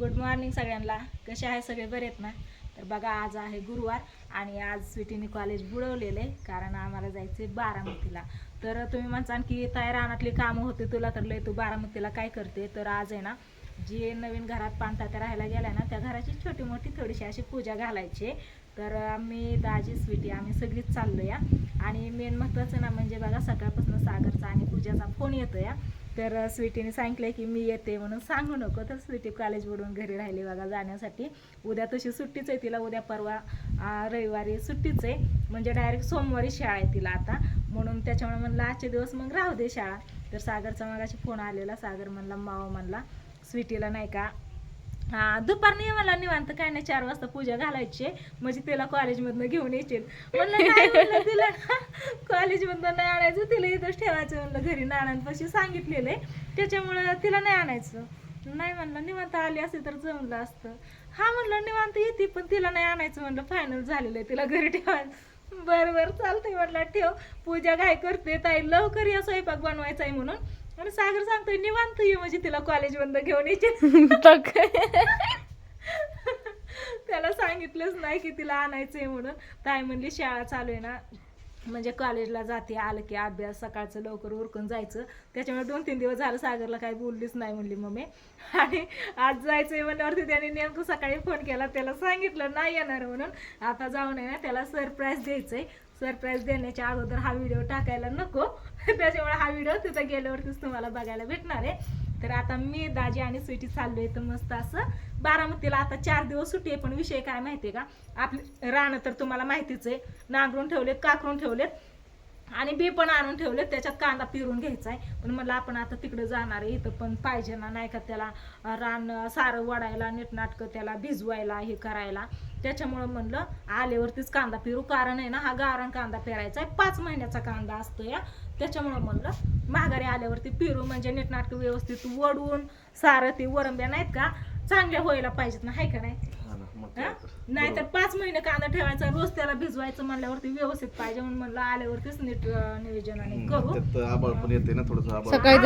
Good morning सगळ्यांना. कसे आहे सगळे? बरे आहेत ना? तर बघा आज आहे गुरुवार आणि आज स्वीटीने कॉलेज बुडवलेलं आहे कारण आम्हाला जायचं आहे बारामतीला. तर तुम्ही म्हणसान की ताई रानातली कामं होते तुला तर लय तू बारामतीला काय करते? तर आज आहे ना जे नवीन घरात पाणतात्या राहायला गेल्या ना त्या घराची छोटी मोठी थोडीशी अशी पूजा घालायची. तर आम्ही दाजी स्वीटी आम्ही सगळीच चाललो या आणि मेन महत्त्वाचं ना म्हणजे बघा सकाळपासून सागरचा आणि पूजाचा फोन येतो या तर स्वीटीने सांगितलं की मी येते म्हणून सांगू नको. तर स्वीटी कॉलेज बुडून घरी राहिली बघा जाण्यासाठी. उद्या तशी सुट्टीच आहे तिला उद्या परवा रविवारी सुट्टीच आहे. म्हणजे डायरेक्ट सोमवारी शाळा आहे तिला आता. म्हणून त्याच्यामुळे म्हणलं आजचे दिवस मग राहू दे शाळा. तर सागरचा मगाशी फोन आलेला सागर म्हणला मावा म्हणला स्वीटीला नाही का हा दुपारने मला निवांत काय नाही चार वाजता पूजा घालायची आहे. म्हणजे तिला कॉलेजमधनं घेऊन यायचे म्हणलं नाही म्हणलं तिला. कॉलेजमधनं नाही आणायचं तिला इथंच ठेवायचं म्हणलं घरी नानांपाशी सांगितलेलं आहे. त्याच्यामुळं तिला नाही आणायचं. नाही म्हणलं निवांत आली असेल तर जमलं असतं. हा म्हणलं निवांत येते पण तिला नाही आणायचं म्हणलं फायनल झालेलं आहे तिला घरी ठेवायचं. बरं बरं चालतंय म्हटलं ठेव. पूजा काय करते ताई? लवकर या स्वयंपाक बनवायचा आहे म्हणून. आणि सागर सांगतोय निवांत ये म्हणजे तिला कॉलेज बंद घेऊन यायचे त्याला सांगितलंच नाही की तिला आणायचंय म्हणून. ताई म्हणली शाळा चालू आहे ना. म्हणजे कॉलेजला जाते आलं की अभ्यास सकाळचं लवकर उरकून जायचं. त्याच्यामुळे दोन तीन दिवस झालं सागरला काही बोललीच नाही म्हणली मम्मी. आणि आज जायचंय म्हणल्यावरती त्याने नेमकं सकाळी फोन केला त्याला सांगितलं नाही येणार म्हणून. आता जाऊन आहे ना त्याला सरप्राईज द्यायचंय. सरप्राईज देण्याच्या अगोदर हा व्हिडिओ टाकायला नको. त्याच्यामुळे हा व्हिडिओ तिथं गेल्यावरतीच तुम्हाला बघायला भेटणार आहे. तर आता मी दाजी आणि स्वीटी चाललोय तर मस्त असं. बारामतीला आता चार दिवस सुट्टी आहे पण विषय काय माहितीये का? आपले रानं तर तुम्हाला माहितीच आहे नांगरून ठेवलेत काकरून ठेवलेत आणि बी पण आणून ठेवलेत त्याच्यात कांदा पिरून घ्यायचा आहे पण मला आपण आता तिकडे जाणार आहे इथं पण पाहिजे ना नाही का त्याला रान सारं वडायला नीटनाटकं त्याला भिजवायला हे करायला. त्याच्यामुळं म्हणलं आल्यावरतीच कांदा पिरू. कारण आहे ना हा गावरान कांदा पेरायचा आहे. पाच महिन्याचा कांदा असतो या. त्याच्यामुळं म्हणलं माघारी आल्यावरती पिरू म्हणजे नीटनाटकं व्यवस्थित वडून सारं ते वरंब्या नाहीत का चांगल्या व्हायला पाहिजेत ना हाय का नाही. नाहीतर पाच महिने कांदा ठेवायचा रोज त्याला भिजवायचं म्हणल्यावरती व्यवस्थित पाहिजे म्हणून म्हणलं आल्यावरतीच नीट नियोजनाने करू. आबाळ पण येते ना थोडस आबाळ सकाळी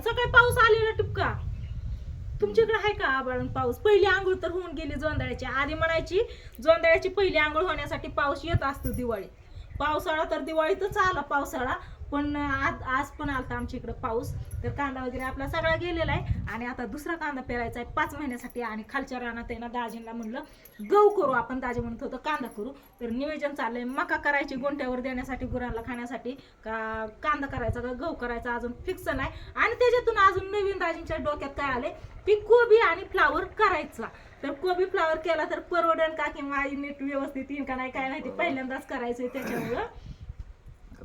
सकाळी पाऊस आलेला टिपका. तुमच्याकडे आहे का आभाळ पाऊस? पहिली आंघोळ तर होऊन गेली जोंधळ्याची. आधी म्हणायची जोंधळ्याची पहिली आंघोळ होण्यासाठी पाऊस येत असतो दिवाळी. पावसाळा तर दिवाळीतच आला पावसाळा. पण आज आज पण आलता आमच्या इकडं पाऊस. तर कांदा वगैरे आपला सगळा गेलेला आहे. आणि आता दुसरा कांदा पेरायचा आहे पाच महिन्यासाठी. आणि खालच्या रानात आहे ना दाजींना म्हणलं गहू करू आपण दाजी म्हणत होतं कांदा करू. तर नियोजन चाललंय मका करायची गोंट्यावर देण्यासाठी गुरांना खाण्यासाठी. का कांदा करायचा का गहू करायचा अजून फिक्स नाही. आणि त्याच्यातून अजून नवीन दाजींच्या डोक्यात काय आले की कोबी आणि फ्लावर करायचा. तर कोबी फ्लावर केला तर परवडन का? किंवा आई नीट व्यवस्थित येईल का नाही? काय माहिती. पहिल्यांदाच करायचंय त्याच्यामुळं.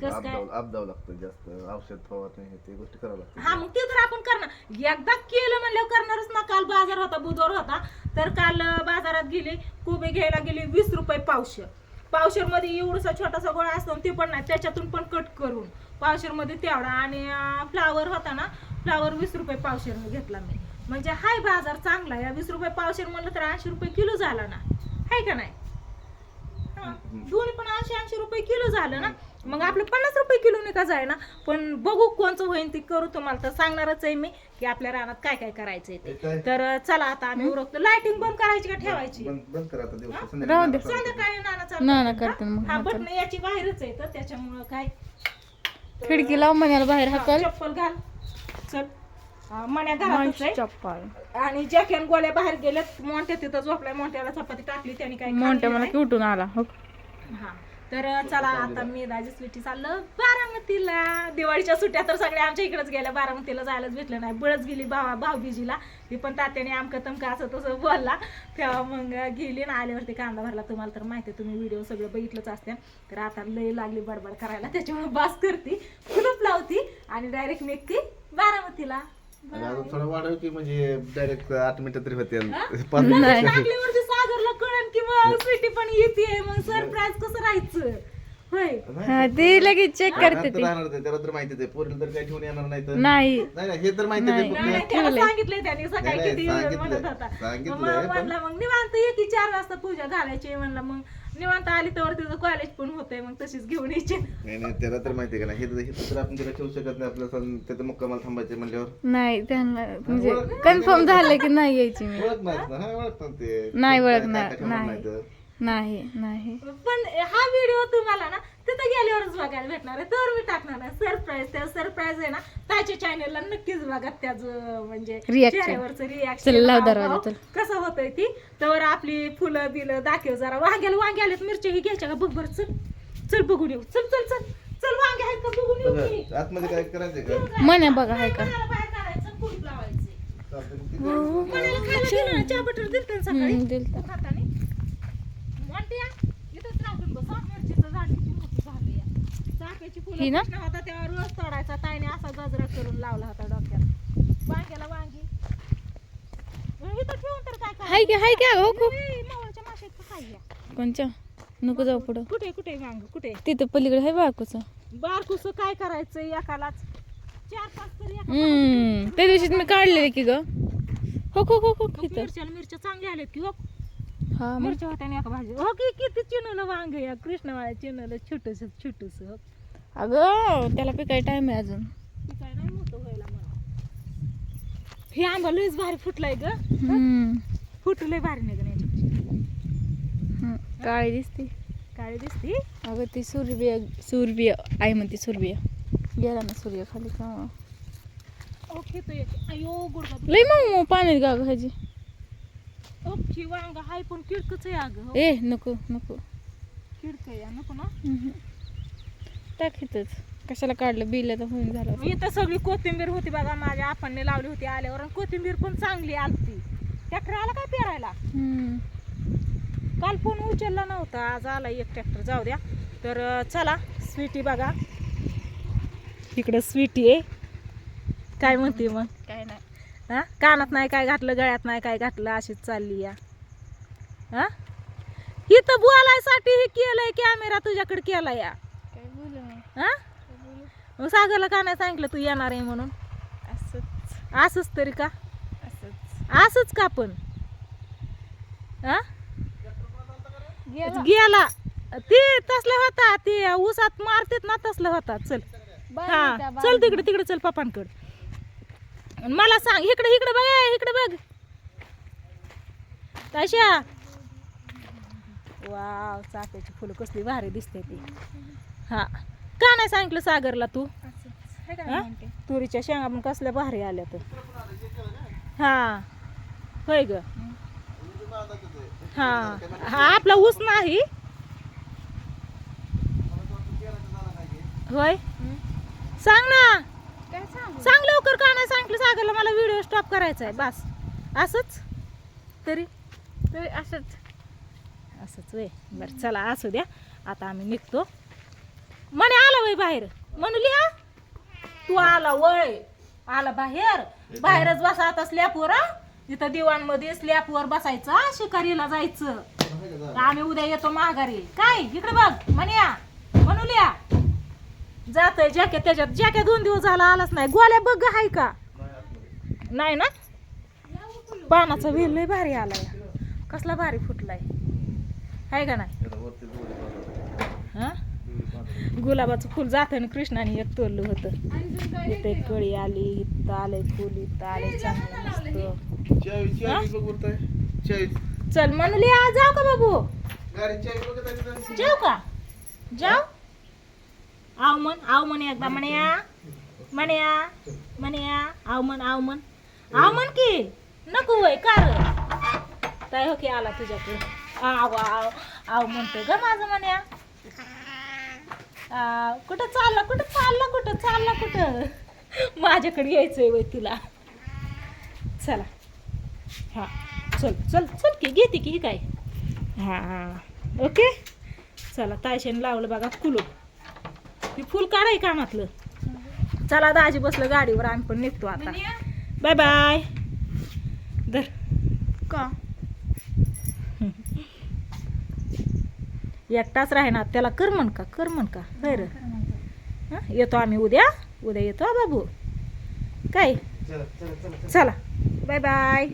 कसं काय? अपदाव अपदाव लागतं जास्त. औषध फवारणी हे ते गोष्टी करावं हा मग ते तर आपण करणार. एकदा केलं म्हणल्यावर करणारच ना. काल बाजार होता बुधवार होता. तर काल अं, बाजारात गेली कोबी घ्यायला गेली वीस रुपये पावशेर. पावशेरमध्ये एवढसा छोटासा गोळा असतो आणि ते पण नाही. त्याच्यातून पण कट करून. पावशेरमध्ये तेवढा. आणि फ्लावर होता ना फ्लावर वीस रुपये पावशेर घेतला मी. म्हणजे हाय बाजार चांगला. या वीस रुपये पावशेर म्हणलं तर ऐंशी रुपये किलो झाला ना. हाय का नाही? हा. दोन्ही पण ऐंशी ऐंशी रुपये किलो झालं ना. मग आपलं पन्नास रुपये किलो का जाय ना पण बघू कोणचं होईल ते करू तुम्हाला. तर सांगणारच आहे मी की आपल्या रानात काय काय करायचंय ते? तर चला आता आम्ही उरकतो. लाइटिंग बंद करायची का ठेवायची? बंद बंद करा आता दिवस. राहू दे. संध्याकाळी नाना ना ना करतात. करते मग. हा, बटन याची बाहेरच आहे तर त्याच्यामुळं काय? खिडकी लाव म्हणाला बाहेर हा, हाकल. चप्पल घाल. चल. हा, मण्या घरातच आहे. चप्पल. आणि जॅकेन गोळ्या बाहेर गेल्यात. मोठ्या तिथं झोपलाय मोठ्याला चपाती टाकली त्याने काय मोठ्या खाल्ली मला नाही. की उठून आला. हो. हा. तर चला आता मी दाजी स्वीटी चाललं बारामतीला. दिवाळीच्या सुट्ट्या तर सगळ्या आमच्या इकडेच गेल्या. बारामतीला जायलाच भेटलं नाही. बळच गेली भावा भाऊबीजीला. ती पण तात्याने आमकं तमकं असं तसं बोलला. तेव्हा मग गेली ना आल्यावरती कांदा भरला. तुम्हाला तर माहिती तुम्ही व्हिडिओ सगळं बघितलंच असते. तर आता लय लागली बडबड करायला. त्याच्यामुळे बास करती कुलूप लावती आणि डायरेक्ट निघती बारामतीला. थोडं वाढव की म्हणजे डायरेक्ट आठ मिनिटं तरी होते हा? सागरला कळण की मग स्वीटी पण येते मग सरप्राईज कसं राहायचं होय हा, ती लगेच चेक करते ती राहणार ते, त्याला तर माहितीच आहे पोरीला तर काही ठेवून येणार नाही तर नाही नाही नाही, हे तर माहिती आहे नाही. नाही, नाही, फक्त त्याला ठेवलंय. सांगितलंय त्यांनी नाही, सकाळी नाही, किती सांगितलंय. म्हणत होता सांगितलंय, मग पण- म्हणलं मग निवांत ये की चार वाजता पूजा घालायची म्हणलं मग निवांत आली तर तिचं कॉलेज पण होतंय मग तशीच घेऊन यायची नाही नाही त्याला तर माहिती आहे का नाही हे तर आपण त्याला ठेवू शकत नाही आपल्या सण त्याचं मुक्कामाला थांबायचे म्हणल्यावर नाही त्यांना म्हणजे कन्फर्म झालं की नाही यायची मी ओळख नाही ना हा ओळखतात ते नाही काय- ओळखणार, काय- काय म्हणत नाही. तर. नाही नाही. पण हा व्हिडिओ तुम्हाला ना तिथं गेल्यावरच बघायला भेटणार आहे. तर मी टाकणार आहे. सरप्राईज त्या सरप्राईज आहे ना त्याच्या चॅनलला नक्कीच बघा त्याचं म्हणजे Reaction. चेहऱ्यावरचं चल, रिॲक्शन लाव दरवाजा, चल. कसं होतंय ती? तर आपली फुलं बिलं दाखव जरा. वांग्याला वांगे आलेत मिरच्या ही घ्यायच्या का? बघ बरं चल. चल बघून येऊ. चल चल चल. चल वांगे आहेत का? बघून येऊ की? बघा, आतमध्ये काय करायचंय का? मन्या बघा आहे का? मनाला बाहेर काढायचं कुलूप लावायचे. चालतंय, किती- मनाला खायला दिलं ना चहा बटर दिलं ना सकाळी? हम्म, दिलतं. तू खातानी मोठ्या इथंच राहून बस हा, मिरचीचं झाड किती मोठं झालं या चाफ्याची फुलं ही ना? कृष्ण होता तेव्हा रोज तोडायचा. ताईने असा गजरा करून लावला होता डोक्यात. वांग्याला वांगी. मग इथं ठेवून तर काय हाय की हाय की हो खूप. मावळच्या माशात या कोणच्या? नको जाऊ पुढं. कुठे कुठे वांग? कुठे? तिथं पलीकडे आहे बाकूचं बारकुस काय करायचं एकालाच? चार पाच तरी एका हम्म त्या दिवशीच मी काढलेले की ग. हो हो हो हो मग इथं. मिरच्या मिरच्या चांगल्या आल्यात की हो. हा मग? मिरच्या होत्या ना एका भाजी हो की किती चिनवलं वांग या कृष्णवाळ्या चिनवलं छोटस छोटस. हो अगं त्याला पिकाय टाइम आहे अजून. ती काय नाही मोठं व्हायला मला हे आंबा लयच भारी फुटलाय ग. हम्म. फुटलंय भारी नाही ग हम्म. काळी दिसते. काळी दिसती? अगं ती सूर्य सूर्य आई म्हणते सूर्य गेला ना सूर्य खाली का? ओके तो एक अयो गुडगा लई मग पाण्यात गा ह्याची. ओके वांग हाय पण किडकच आहे अगं. ए नको नको किडक आहे नको ना हम्म. टाक इथंच कशाला काढलं बिल तर होऊन झालं मी तर सगळी कोथिंबीर होती बघा माझ्या आपणने लावली होती आल्यावर आणि कोथिंबीर पण चांगली आलती. ट्रॅक्टर आला काय पेरायला? हम्म. काल फोन उचलला नव्हता आज आला एक ट्रॅक्टर जाऊ द्या. तर अं, चला स्वीटी बघा. इकडं स्वीटी आहे. काय म्हणते मग? हा? कानात नाही काय घातलं गळ्यात नाही काय घातलं अशीच चालली या. हा? इथं बोलायसाठी हे केलंय कॅमेरा तुझ्याकडे केला या. काय बोलू मी? हा? मग सागरला का नाही सांगितलं तू येणार आहे म्हणून. असंच. असंच तरी का? असंच. असंच का पण? हा? गेला. ते तसला होता ते ऊसात मारतेत ना तसला होता. चल. हा. चल तिकडे तिकडे चल पप्पांकड. मला सांग इकडे इकडे बघ इकडे बघ. तशा. वाव चाफ्याची फुलं कसली भारी दिसते ती. हा. का नाही सांगितलं सागरला तू? हा? तुरीच्या शेंगा पण कसल्या भारी आल्या तर. हा. होय ग. हा. हा आपला ऊस नाही. होय? सांग ना. सांगू लागलं मला व्हिडिओ स्टॉप करायचा आहे बस. असंच? तरी? तरी असंच. असंच वय बरं चला असू द्या. आता आम्ही निघतो. म्हणे आला वय बाहेर. म्हणू लिहा. तू आला वय. आला बाहेर. बाहेरच बसा आता स्लॅपवर तिथं दिवाणमध्ये स्लॅपवर बसायचं हा, शिकारीला जायचं. आम्ही उद्या येतो माघारी. काय? इकडे बघ. म्हणया म्हणूल्या जातोय जॅकेट त्याच्यात. जॅकेट दोन दिवस झाला आलाच नाही. गोल्या बघ हाय का? नाही ना? पानाचा वेल लय भारी आलाय. कसला भारी फुटलाय. हाय का नाही? हा? गुलाबाचं फुल आणि कृष्णाने एक तोडलं होतं. इथे एक कळी आली इथं आलंय फुल इथं आलंय चांगलं चल म्हणली आ जाऊ का बाबू? जाऊ का? जाऊ? आव म्हण आव म्हण एकदा म्हणया म्हणया म्हणया आव म्हण आव म्हण. आव म्हण की नको वय कार. काय हो की आला तुझ्याकडे. आव आव आव म्हणतोय ग माझं म्हण्या. आ, कुठं चालला कुठं चालला कुठं चालला कुठं? माझ्याकडे यायचंय वय तुला. चला. हा चल चल चल की घेते की काय? हा ओके? चला तायशेन लावलं बघा कुलूप. ती फुल काढाय कामातलं. चला दाजी बसलं गाडीवर आम्ही पण निघतो आता. Bye bye. धर. का? एकटाच राहणार त्याला कर म्हण का कर म्हण का. बरं हं? येतो आम्ही उद्या उद्या येतो बाबू. काय? चला चला चला. चला. Bye bye.